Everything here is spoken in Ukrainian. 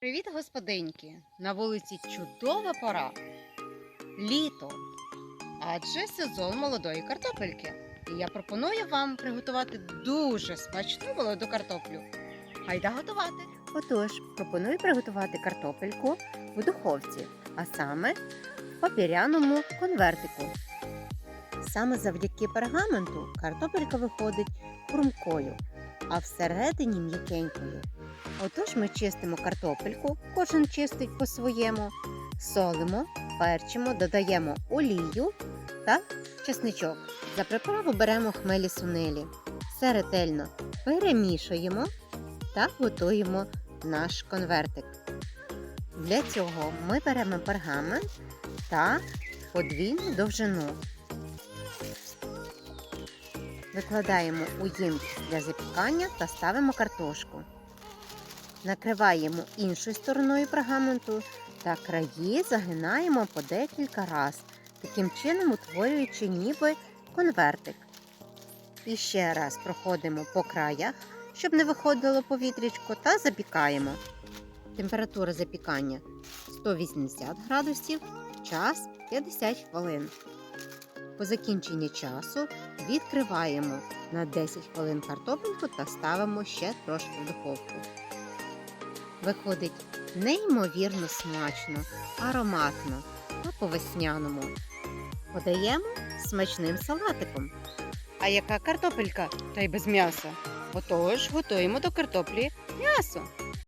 Привіт, господиньки! На вулиці чудова пора. Літо. Адже сезон молодої картопельки. І я пропоную вам приготувати дуже смачну молоду картоплю. Гайда готувати. Отож, пропоную приготувати картопельку в духовці, а саме в папіряному конвертику. Саме завдяки пергаменту картопелька виходить хрумкою, а всередині м'якенькою. Отож ми чистимо картопельку, кожен чистить по-своєму, солимо, перчимо, додаємо олію та чесничок. За приправу беремо хмелі сунелі. Все ретельно перемішуємо та готуємо наш конвертик. Для цього ми беремо пергамент та подвійну довжину. Викладаємо у ємкість для запікання та ставимо картошку. Накриваємо іншою стороною пергаменту та краї загинаємо по декілька разів, таким чином утворюючи ніби конвертик. І ще раз проходимо по краях, щоб не виходило повітрячко, та запікаємо. Температура запікання 180 градусів, час 50 хвилин. По закінченні часу відкриваємо на 10 хвилин картопельку та ставимо ще трошки в духовку. Виходить неймовірно смачно, ароматно та по-весняному. Подаємо смачним салатиком. А яка картопелька? Та й без м'яса. Отож, готуємо до картоплі м'ясо.